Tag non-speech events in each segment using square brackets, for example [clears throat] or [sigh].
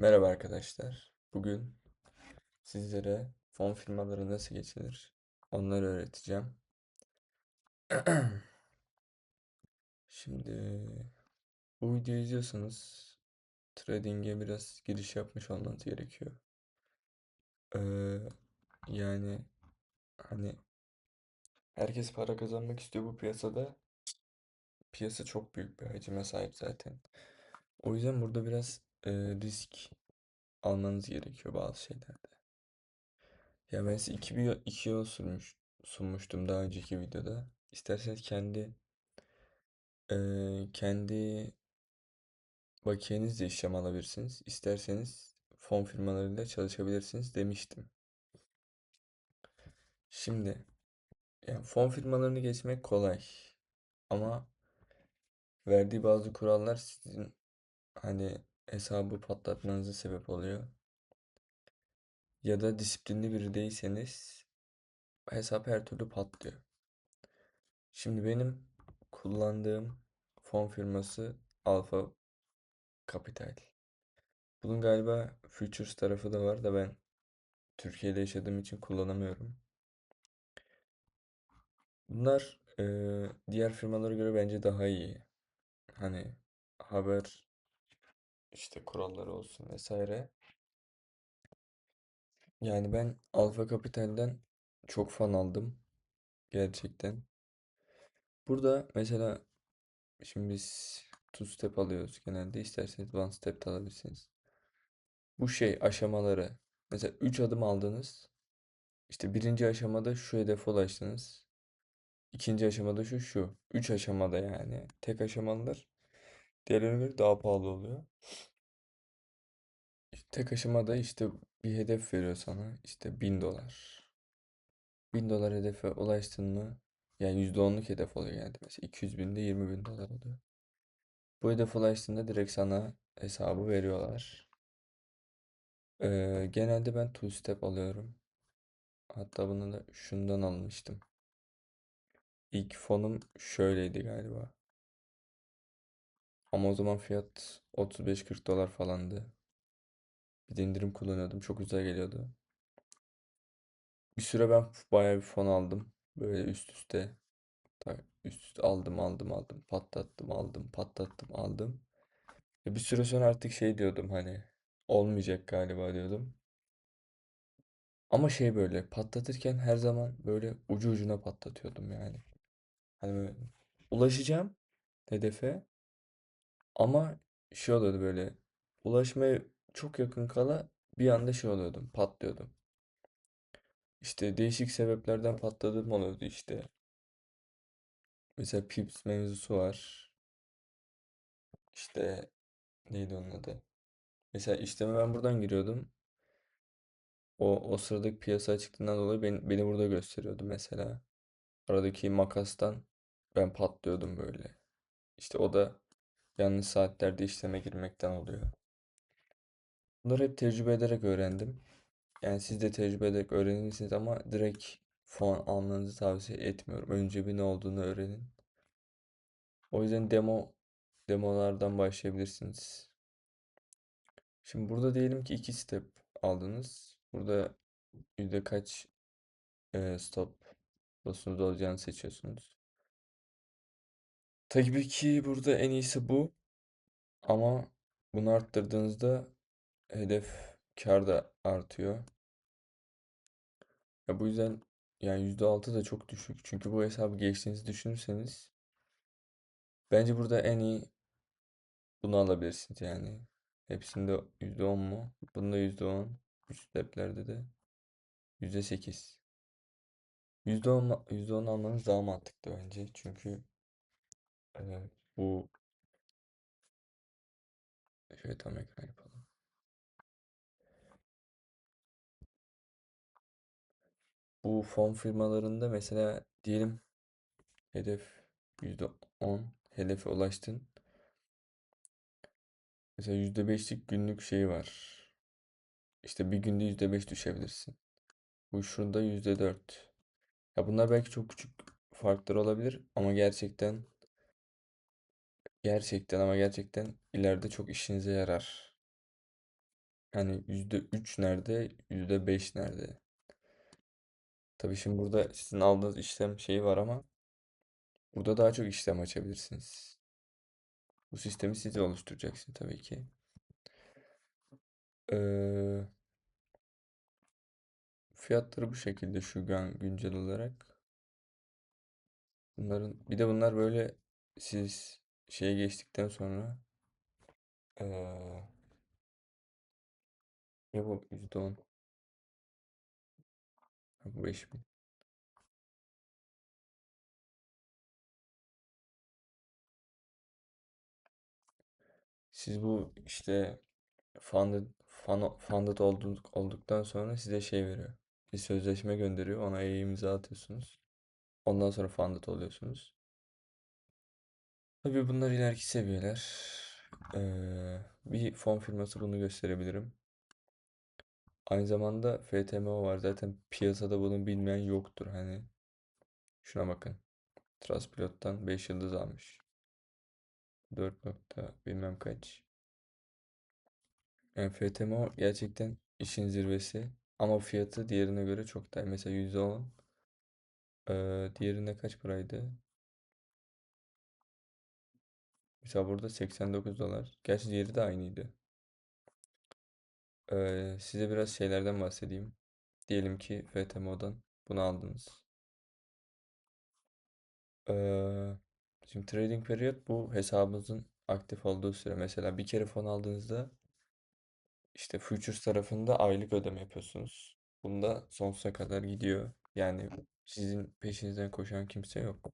Merhaba arkadaşlar. Bugün sizlere fon firmaları nasıl geçilir onları öğreteceğim. [clears throat] Şimdi bu videoyu izliyorsanız trading'e biraz giriş yapmış olmanız gerekiyor. Ee, yani hani herkes para kazanmak istiyor bu piyasada. Piyasa çok büyük bir hacime sahip zaten. O yüzden burada biraz e, risk almanız gerekiyor bazı şeylerde. Ya ben size iki, bir, iki yol sunmuş, sunmuştum daha önceki videoda. İsterseniz kendi eee, kendi bakiyenizle işlem alabilirsiniz. İsterseniz fon firmalarıyla çalışabilirsiniz demiştim. Şimdi yani fon firmalarını geçmek kolay. Ama verdiği bazı kurallar sizin hani hesabı patlatmanıza sebep oluyor. Ya da disiplinli biri değilseniz hesap her türlü patlıyor. Şimdi benim kullandığım fon firması Alfa Capital. Bunun galiba Futures tarafı da var da ben Türkiye'de yaşadığım için kullanamıyorum. Bunlar eee, diğer firmalara göre bence daha iyi. Hani haber işte kuralları olsun vesaire. Yani ben Alfa Capital'den çok fan aldım gerçekten. Burada mesela şimdi biz two step alıyoruz genelde. İsterseniz one step de alabilirsiniz. Bu şey aşamaları. Mesela 3 adım aldınız. İşte birinci aşamada şu hedefe ulaştınız. İkinci aşamada şu şu. Üç aşamada yani. Tek aşamalılar diğerlerine daha pahalı oluyor. Tek aşamada işte bir hedef veriyor sana. İşte 1000 dolar. 1000 dolar hedefe ulaştın mı? Yani %10'luk hedef oluyor yani. Mesela 200 binde 20 bin dolar oluyor. Bu hedefe ulaştığında direkt sana hesabı veriyorlar. Ee, genelde ben two step alıyorum. Hatta bunu da şundan almıştım. İlk fonum şöyleydi galiba. Ama o zaman fiyat 35-40 dolar falandı. Bir de indirim kullanıyordum. Çok güzel geliyordu. Bir süre ben bayağı bir fon aldım. Böyle üst üste. Üst üste aldım aldım aldım. Patlattım aldım patlattım aldım. Ve bir süre sonra artık şey diyordum hani. Olmayacak galiba diyordum. Ama şey böyle patlatırken her zaman böyle ucu ucuna patlatıyordum yani. Hani böyle ulaşacağım hedefe ama şey oluyordu böyle ulaşmaya çok yakın kala bir anda şey oluyordum patlıyordum. İşte değişik sebeplerden patladığım oluyordu işte. Mesela Pips mevzusu var. İşte neydi onun adı? Mesela işleme ben buradan giriyordum. O, o sıradaki piyasa açıklığından dolayı beni, beni burada gösteriyordu mesela. Aradaki makastan ben patlıyordum böyle. İşte o da yanlış saatlerde işleme girmekten oluyor. Bunları hep tecrübe ederek öğrendim. Yani siz de tecrübe ederek öğrenirsiniz ama direkt fon almanızı tavsiye etmiyorum. Önce bir ne olduğunu öğrenin. O yüzden demo demolardan başlayabilirsiniz. Şimdi burada diyelim ki iki step aldınız. Burada yüzde kaç e, stop loss'unuz olacağını seçiyorsunuz. Tabii ki burada en iyisi bu. Ama bunu arttırdığınızda hedef kar da artıyor. Ya bu yüzden yani %6 da çok düşük. Çünkü bu hesabı geçtiğinizi düşünürseniz bence burada en iyi bunu alabilirsiniz yani. Hepsinde %10 mu? Bunda %10. 3 steplerde de %8. %10, %10 almanız daha mantıklı bence. Çünkü e, bu şöyle tam ekran. Bu fon firmalarında mesela diyelim hedef %10 hedefe ulaştın. Mesela %5'lik günlük şey var. İşte bir günde %5 düşebilirsin. Bu şurada %4. Ya bunlar belki çok küçük farklar olabilir ama gerçekten gerçekten ama gerçekten ileride çok işinize yarar. Yani %3 nerede, %5 nerede? Tabii şimdi burada sizin aldığınız işlem şeyi var ama burada daha çok işlem açabilirsiniz. Bu sistemi siz oluşturacaksınız tabii ki. Ee, fiyatları bu şekilde şu an güncel olarak. Bunların bir de bunlar böyle siz şeye geçtikten sonra ee, ya bu %10 ha bu 5000. Siz bu işte funded, fun- funded olduk, olduktan sonra size şey veriyor. Bir sözleşme gönderiyor. Ona e-imza atıyorsunuz. Ondan sonra funded oluyorsunuz. Tabii bunlar ileriki seviyeler. Ee, bir fon firması bunu gösterebilirim. Aynı zamanda FTMO var. Zaten piyasada bunu bilmeyen yoktur. Hani şuna bakın. Trustpilot'tan 5 yıldız almış. 4 nokta bilmem kaç. Yani FTMO gerçekten işin zirvesi. Ama fiyatı diğerine göre çok daha. Mesela %10. Ee, diğerinde kaç paraydı? Mesela burada 89 dolar. Gerçi diğeri de aynıydı. Ee, size biraz şeylerden bahsedeyim. Diyelim ki FTMO'dan bunu aldınız. Ee, şimdi trading period bu hesabınızın aktif olduğu süre. Mesela bir kere fon aldığınızda işte futures tarafında aylık ödeme yapıyorsunuz. Bunda sonsuza kadar gidiyor. Yani sizin peşinizden koşan kimse yok.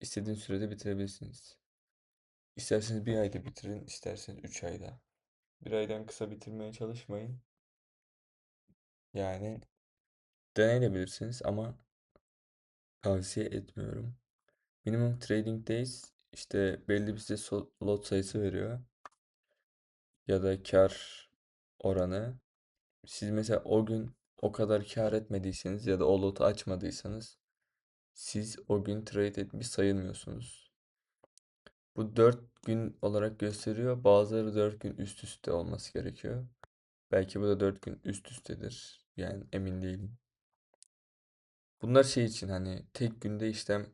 İstediğiniz sürede bitirebilirsiniz. İsterseniz bir ayda bitirin, isterseniz 3 ayda. Bir aydan kısa bitirmeye çalışmayın. Yani deneyebilirsiniz ama tavsiye etmiyorum. Minimum trading days işte belli bir size lot sayısı veriyor. Ya da kar oranı. Siz mesela o gün o kadar kar etmediyseniz ya da o lotu açmadıysanız siz o gün trade etmiş sayılmıyorsunuz. Bu 4 gün olarak gösteriyor. Bazıları 4 gün üst üste olması gerekiyor. Belki bu da 4 gün üst üstedir. Yani emin değilim. Bunlar şey için hani tek günde işlem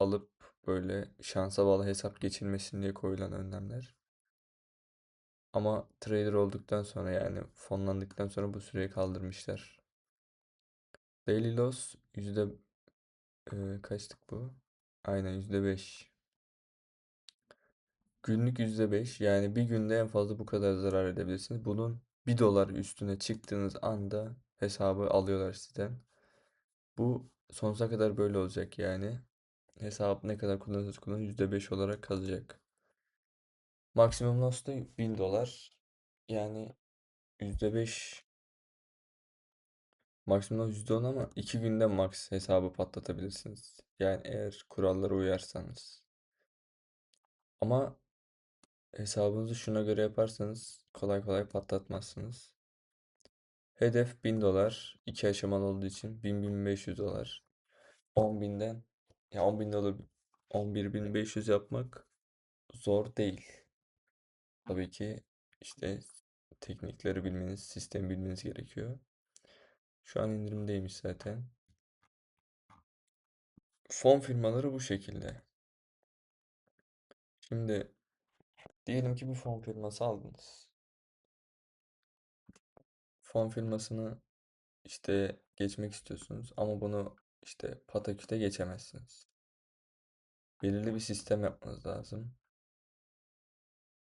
alıp böyle şansa bağlı hesap geçilmesin diye koyulan önlemler. Ama trader olduktan sonra yani fonlandıktan sonra bu süreyi kaldırmışlar. Daily loss yüzde e, kaçtık bu? Aynen yüzde beş. Günlük yüzde beş. Yani bir günde en fazla bu kadar zarar edebilirsiniz. Bunun bir dolar üstüne çıktığınız anda hesabı alıyorlar sizden. Bu sonsuza kadar böyle olacak yani. Hesap ne kadar kullanırsanız kullanın %5 olarak kalacak. Maksimum loss da 1000 dolar. Yani %5 maksimum loss %10 ama 2 günde max hesabı patlatabilirsiniz. Yani eğer kurallara uyarsanız. Ama hesabınızı şuna göre yaparsanız kolay kolay patlatmazsınız. Hedef 1000 dolar. 2 aşamalı olduğu için 1000-1500 dolar. 10.000'den ya 10.000 dolar 11.500 yapmak zor değil. Tabii ki işte teknikleri bilmeniz, sistemi bilmeniz gerekiyor. Şu an indirimdeymiş zaten. Fon firmaları bu şekilde. Şimdi diyelim ki bir fon firması aldınız. Fon firmasını işte geçmek istiyorsunuz ama bunu işte pataküte geçemezsiniz. Belirli bir sistem yapmanız lazım.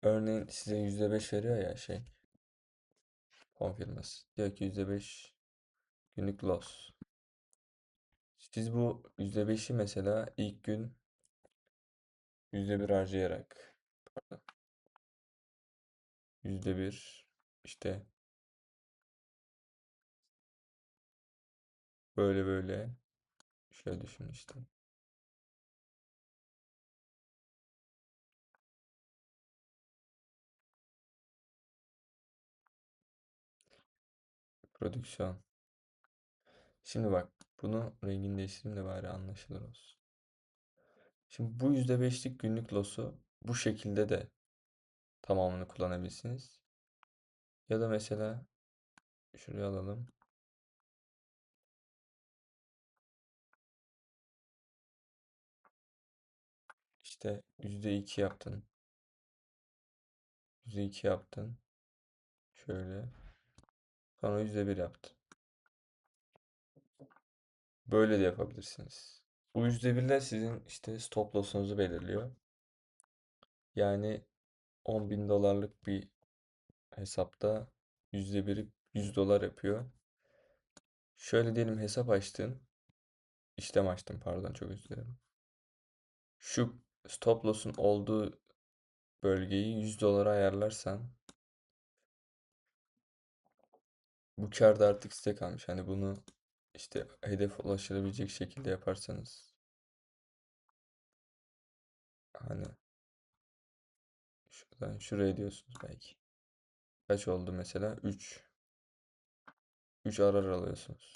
Örneğin size %5 veriyor ya şey fon firması. Diyor ki %5 günlük loss. Siz bu %5'i mesela ilk gün %1 harcayarak pardon, %1 işte böyle böyle şöyle düşün işte. Prodüksiyon. Şimdi bak bunu rengini değiştireyim de bari anlaşılır olsun. Şimdi bu %5'lik günlük loss'u bu şekilde de tamamını kullanabilirsiniz. Ya da mesela şuraya alalım. İşte %2 yaptın. %2 yaptın. Şöyle. Sonra %1 yaptın. Böyle de yapabilirsiniz. Bu %1'ler sizin işte stop loss'unuzu belirliyor. Yani 10 bin dolarlık bir hesapta %1'i 100 dolar yapıyor. Şöyle diyelim hesap açtın. İşlem açtın pardon çok özür dilerim. Şu stop loss'un olduğu bölgeyi 100 dolara ayarlarsan bu kar da artık size kalmış. Hani bunu işte hedef ulaşılabilecek şekilde yaparsanız hani şuradan şuraya diyorsunuz belki. Kaç oldu mesela? 3. 3 arar alıyorsunuz.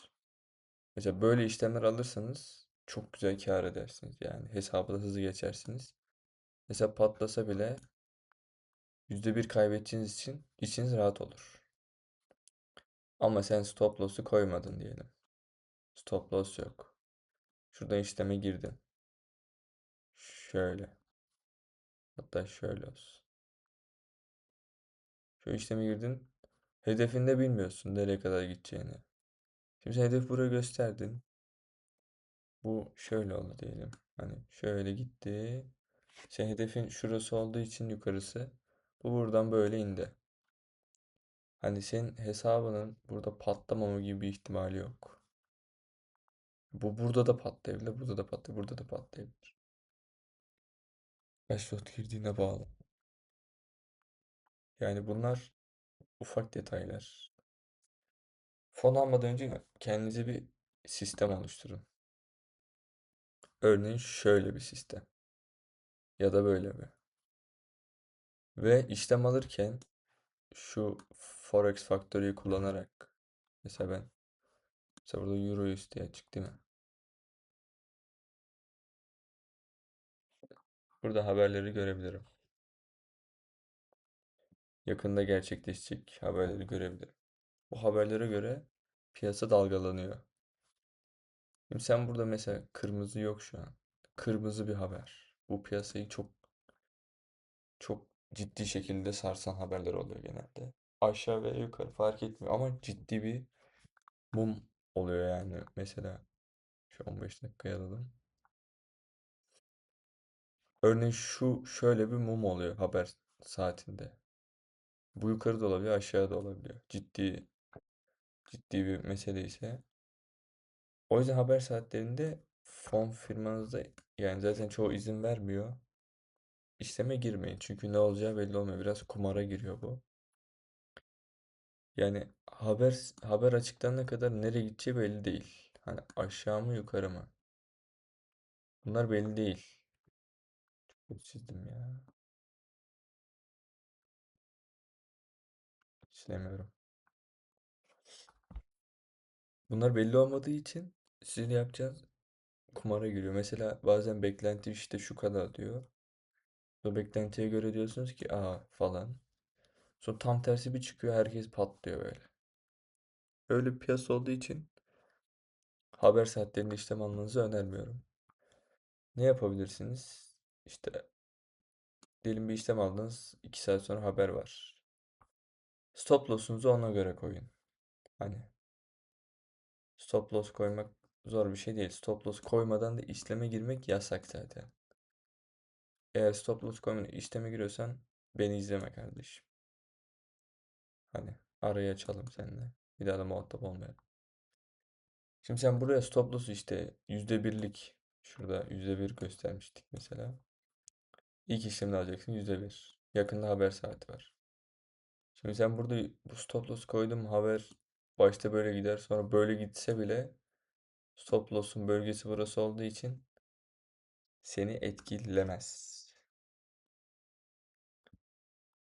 Mesela böyle işlemler alırsanız çok güzel kar edersiniz. Yani hesabı da hızlı geçersiniz. Mesela patlasa bile %1 kaybedeceğiniz için içiniz rahat olur. Ama sen stop loss'u koymadın diyelim. Stop loss yok. Şuradan işleme girdin. Şöyle. Hatta şöyle olsun. Şu işleme girdin. Hedefinde bilmiyorsun nereye kadar gideceğini. Şimdi sen hedef buraya gösterdin. Bu şöyle oldu diyelim. Hani şöyle gitti. Sen hedefin şurası olduğu için yukarısı. Bu buradan böyle indi. Hani senin hesabının burada patlamama gibi bir ihtimali yok. Bu burada da patlayabilir, burada da patlayabilir, burada da patlayabilir. Lot girdiğine bağlı. Yani bunlar ufak detaylar. Fon almadan önce kendinize bir sistem oluşturun. Örneğin şöyle bir sistem. Ya da böyle bir. Ve işlem alırken şu Forex Factory'yi kullanarak mesela ben mesela burada Euro USD açık değil mi? Burada haberleri görebilirim. Yakında gerçekleşecek haberleri görebilirim. Bu haberlere göre piyasa dalgalanıyor. Şimdi sen burada mesela kırmızı yok şu an. Kırmızı bir haber. Bu piyasayı çok çok ciddi şekilde sarsan haberler oluyor genelde. Aşağı ve yukarı fark etmiyor ama ciddi bir mum oluyor yani. Mesela şu 15 dakikaya alalım. Örneğin şu şöyle bir mum oluyor haber saatinde. Bu yukarı da olabiliyor, aşağı olabiliyor. Ciddi ciddi bir mesele ise. O yüzden haber saatlerinde fon firmanızda yani zaten çoğu izin vermiyor. İşleme girmeyin. Çünkü ne olacağı belli olmuyor. Biraz kumara giriyor bu. Yani haber haber açıklanana kadar nereye gideceği belli değil. Hani aşağı mı yukarı mı? Bunlar belli değil. Çok çizdim ya. Çizemiyorum. Bunlar belli olmadığı için sizin yapacağınız kumara giriyor. Mesela bazen beklenti işte şu kadar diyor. O beklentiye göre diyorsunuz ki aa falan. Sonra tam tersi bir çıkıyor herkes patlıyor böyle. Öyle bir piyasa olduğu için haber saatlerinde işlem almanızı önermiyorum. Ne yapabilirsiniz? İşte diyelim bir işlem aldınız. 2 saat sonra haber var. Stop loss'unuzu ona göre koyun. Hani stop loss koymak zor bir şey değil. Stop loss koymadan da işleme girmek yasak zaten. Eğer stop loss koymadan işleme giriyorsan beni izleme kardeşim. Hani arayı açalım seninle. Bir daha da muhatap olmayalım. Şimdi sen buraya stop loss işte %1'lik şurada %1 göstermiştik mesela. İlk işlemde alacaksın %1. Yakında haber saati var. Şimdi sen burada bu stop loss koydum haber başta böyle gider sonra böyle gitse bile stop loss'un bölgesi burası olduğu için seni etkilemez.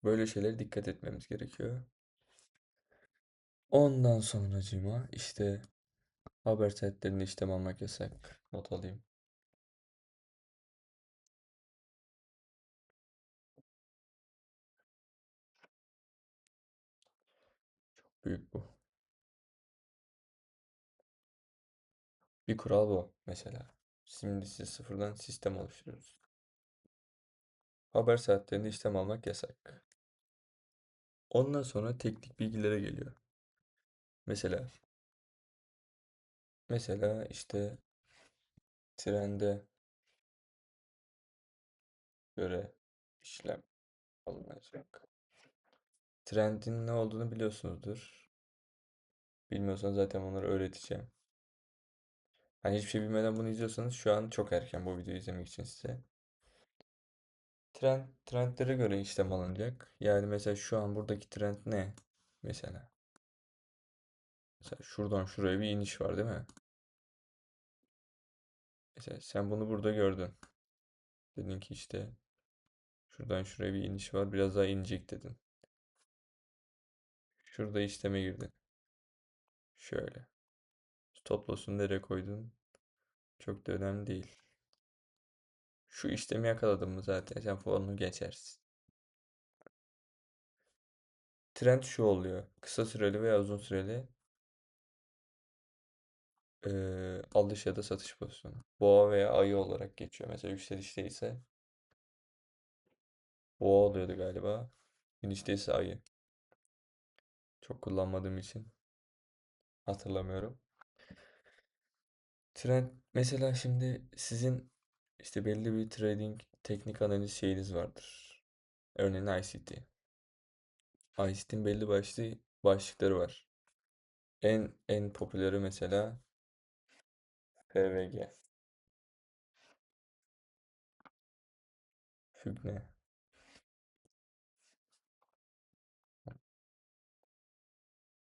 Böyle şeylere dikkat etmemiz gerekiyor. Ondan sonracığıma işte haber saatlerinde işlem almak yasak. Not alayım. Büyük bu. Bir kural bu mesela. Şimdi siz sıfırdan sistem oluşturuyoruz. Haber saatlerinde işlem almak yasak. Ondan sonra teknik bilgilere geliyor. Mesela mesela işte trende göre işlem alınacak. Trendin ne olduğunu biliyorsunuzdur. Bilmiyorsanız zaten onları öğreteceğim. Hani hiçbir şey bilmeden bunu izliyorsanız şu an çok erken bu videoyu izlemek için size. Trend, trendlere göre işlem alınacak. Yani mesela şu an buradaki trend ne? Mesela. Mesela şuradan şuraya bir iniş var değil mi? Mesela sen bunu burada gördün. Dedin ki işte şuradan şuraya bir iniş var. Biraz daha inecek dedin. Şurada işleme girdin. Şöyle. Stop loss'unu nereye koydun? Çok da önemli değil. Şu işlemi yakaladın mı zaten sen fonunu geçersin. Trend şu oluyor. Kısa süreli veya uzun süreli eee, alış ya da satış pozisyonu. Boğa veya ayı olarak geçiyor. Mesela yükselişte ise boğa oluyordu galiba. İnişte ise ayı. Çok kullanmadığım için hatırlamıyorum. Trend mesela şimdi sizin işte belli bir trading teknik analiz şeyiniz vardır. Örneğin ICT. ICT'nin belli başlı başlıkları var. En en popüleri mesela FVG. Fügne.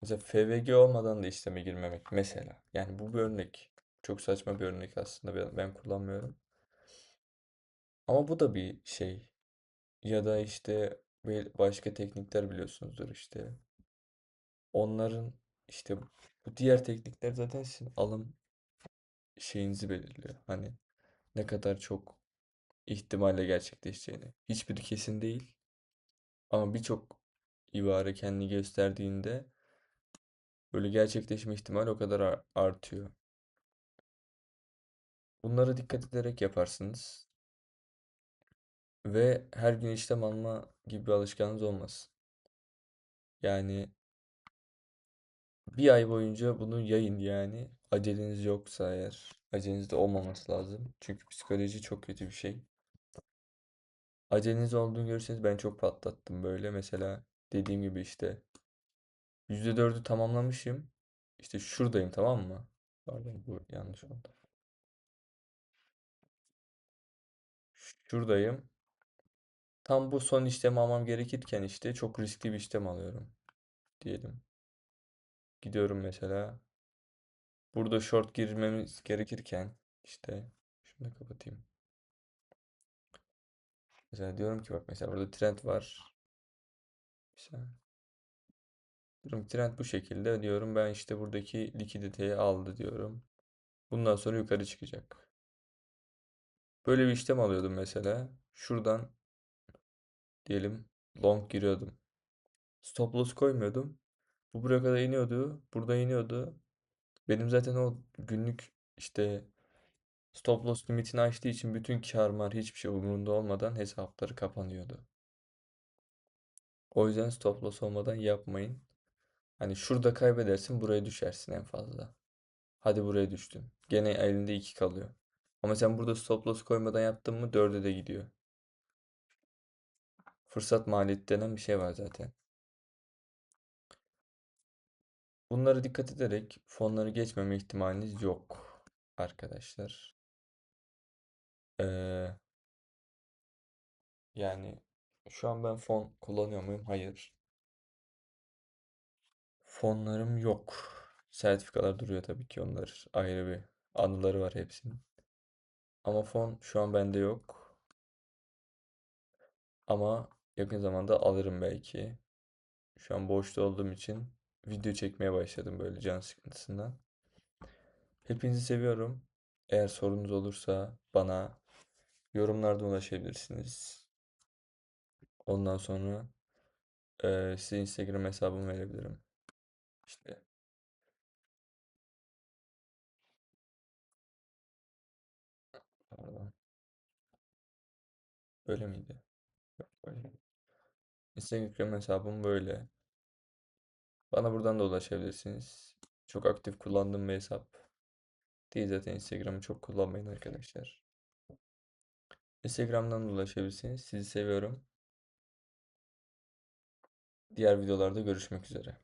Mesela FVG olmadan da işleme girmemek mesela. Yani bu bir örnek. Çok saçma bir örnek aslında ben, ben kullanmıyorum. Ama bu da bir şey. Ya da işte başka teknikler biliyorsunuzdur işte. Onların işte bu diğer teknikler zaten sizin alım şeyinizi belirliyor. Hani ne kadar çok ihtimalle gerçekleşeceğini. Hiçbiri kesin değil. Ama birçok ibare kendini gösterdiğinde böyle gerçekleşme ihtimali o kadar ar- artıyor. Bunlara dikkat ederek yaparsınız. Ve her gün işlem alma gibi bir alışkanlığınız olmasın. Yani bir ay boyunca bunu yayın yani. Aceleniz yoksa eğer. Aceleniz de olmaması lazım. Çünkü psikoloji çok kötü bir şey. Aceleniz olduğunu görürseniz ben çok patlattım böyle. Mesela dediğim gibi işte %4'ü tamamlamışım. İşte şuradayım tamam mı? Pardon bu yanlış oldu. Şuradayım. Tam bu son işlemi almam gerekirken işte çok riskli bir işlem alıyorum diyelim. Gidiyorum mesela. Burada short girmemiz gerekirken işte şunu da kapatayım. Mesela diyorum ki bak mesela burada trend var. Mesela trend bu şekilde diyorum ben işte buradaki likiditeyi aldı diyorum. Bundan sonra yukarı çıkacak. Böyle bir işlem alıyordum mesela. Şuradan diyelim long giriyordum. Stop loss koymuyordum. Bu buraya kadar iniyordu. Burada iniyordu. Benim zaten o günlük işte stop loss limitini aştığı için bütün kâr mar hiçbir şey umurumda olmadan hesapları kapanıyordu. O yüzden stop loss olmadan yapmayın. Hani şurada kaybedersin buraya düşersin en fazla. Hadi buraya düştün. Gene elinde 2 kalıyor. Ama sen burada stop loss koymadan yaptın mı 4'e de gidiyor. Fırsat maliyeti denen bir şey var zaten. Bunlara dikkat ederek fonları geçmeme ihtimaliniz yok arkadaşlar. Ee, yani şu an ben fon kullanıyor muyum? Hayır. Fonlarım yok. Sertifikalar duruyor tabii ki onlar ayrı bir anıları var hepsinin. Ama fon şu an bende yok. Ama yakın zamanda alırım belki. Şu an boşta olduğum için video çekmeye başladım böyle can sıkıntısından. Hepinizi seviyorum. Eğer sorunuz olursa bana yorumlarda ulaşabilirsiniz. Ondan sonra eee size Instagram hesabımı verebilirim. İşte pardon. Böyle miydi? Yok böyle. Instagram hesabım böyle. Bana buradan da ulaşabilirsiniz. Çok aktif kullandığım bir hesap değil zaten Instagram'ı çok kullanmayın arkadaşlar. Instagram'dan da ulaşabilirsiniz. Sizi seviyorum. Diğer videolarda görüşmek üzere.